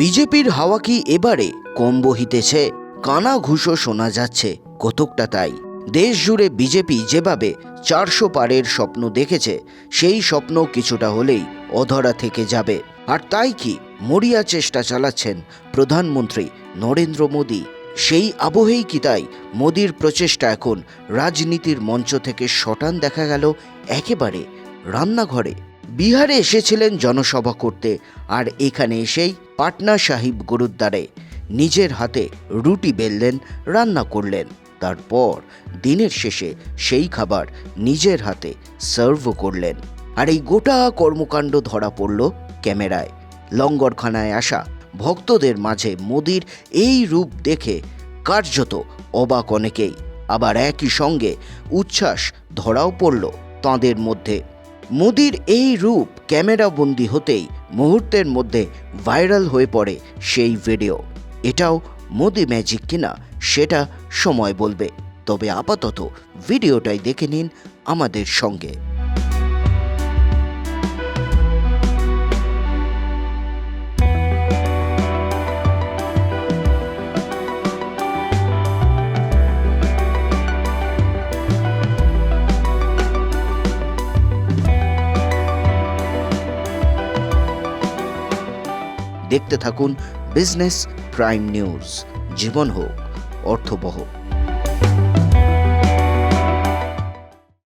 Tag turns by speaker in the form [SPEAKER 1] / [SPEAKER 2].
[SPEAKER 1] বিজেপির হাওয়া কি এবারে কম বহিতেছে কানা ঘুষো শোনা যাচ্ছে, কতকটা তাই। দেশ জুড়ে বিজেপি যেভাবে চারশো পারের স্বপ্ন দেখেছে, সেই স্বপ্ন কিছুটা হলেই অধরা থেকে যাবে। আর তাই কি মরিয়া চেষ্টা চালাচ্ছেন প্রধানমন্ত্রী নরেন্দ্র মোদী? সেই আবহেই কি তাই মোদির প্রচেষ্টা এখন রাজনীতির মঞ্চ থেকে শটান দেখা গেল, একেবারে রান্নাঘরে। বিহারে এসেছিলেন জনসভা করতে, আর এখানে এসেই পাটনা সাহিব গুরুদ্বারে নিজের হাতে রুটি বেললেন, রান্না করলেন। তারপর দিনের শেষে সেই খাবার নিজের হাতে সার্ভও করলেন। আর এই গোটা কর্মকাণ্ড ধরা পড়ল ক্যামেরায়। লঙ্গরখানায় আসা ভক্তদের মাঝে মোদির এই রূপ দেখে কার্যত অবাক অনেকেই। আবার একই সঙ্গে উচ্ছ্বাস ধরাও পড়ল তাঁদের মধ্যে। মোদির এই রূপ ক্যামেরাবন্দি হতেই মুহূর্তের মধ্যে ভাইরাল হয়ে পড়ে সেই ভিডিও। এটাও মোদি ম্যাজিক কিনা সেটা সময় বলবে। তবে আপাতত ভিডিওটাই দেখে নিন আমাদের সঙ্গে। দেখতে থাকুন বিজনেস প্রাইম নিউজ জীবন হোক অর্থবহ।